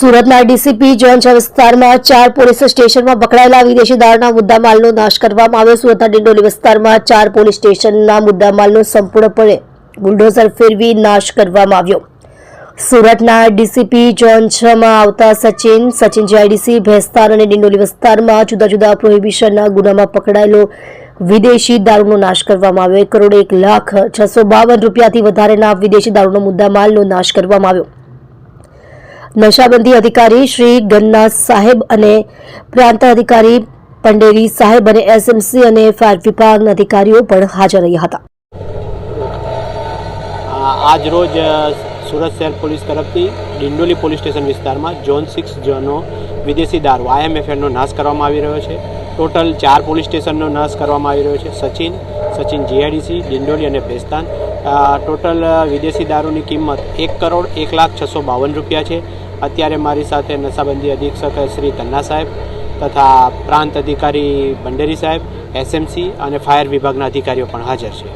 સુરતના DCP John વિસ્તારમાં ચાર પોલીસ સ્ટેશનમાં પકડાયેલા વિદેશી દારૂના મુદ્દામાલનો નાશ કરવામાં આવ્યો. સુરતના ડિંડોલી વિસ્તારમાં ચાર પોલીસ સ્ટેશનના મુદ્દામાલનો સંપૂર્ણપણે બુલડોઝર ફેરવી નાશ કરવામાં આવ્યો. સુરતના ડીસીપી છ આવતા સચિન સચિન જીઆઈડીસી ભેસ્તાન અને ડિંડોલી વિસ્તારમાં જુદા જુદા પ્રોહિબિશનના ગુનામાં પકડાયેલો વિદેશી દારૂનો નાશ કરવામાં આવ્યો. એક કરોડ એક લાખ છસો બાવન રૂપિયાથી વધારેના વિદેશી દારૂનો મુદ્દામાલનો નાશ કરવામાં આવ્યો. નશાબંધી અધિકારી શ્રી ગન્ના સાહેબ અને પ્રાંત અધિકારી પંડેરી સાહેબ અને એસએમસી અને ફાયર વિભાગના અધિકારીઓ પણ હાજર રહ્યા હતા. આજ રોજ સુરત શહેર પોલીસ તરફથી ડિંડોલી પોલીસ સ્ટેશન વિસ્તારમાં ઝોન સિક્સ ઝોનનો વિદેશી દારૂ આઈએમએફએનનો નાશ કરવામાં આવી રહ્યો છે. ટોટલ ચાર પોલીસ સ્ટેશનનો નાશ કરવામાં આવી રહ્યો છે. સચિન સચિન જીઆઈડીસી ડિંડોલી અને ભેસ્તાન. ટોટલ વિદેશી દારૂની કિંમત એક કરોડ એક લાખ છસો બાવન રૂપિયા છે. અત્યારે મારી સાથે નશાબંધી અધિક્ષક શ્રી તન્ના સાહેબ તથા પ્રાંત અધિકારી ભંડેરી સાહેબ, એસએમસી અને ફાયર વિભાગના અધિકારીઓ પણ હાજર છે.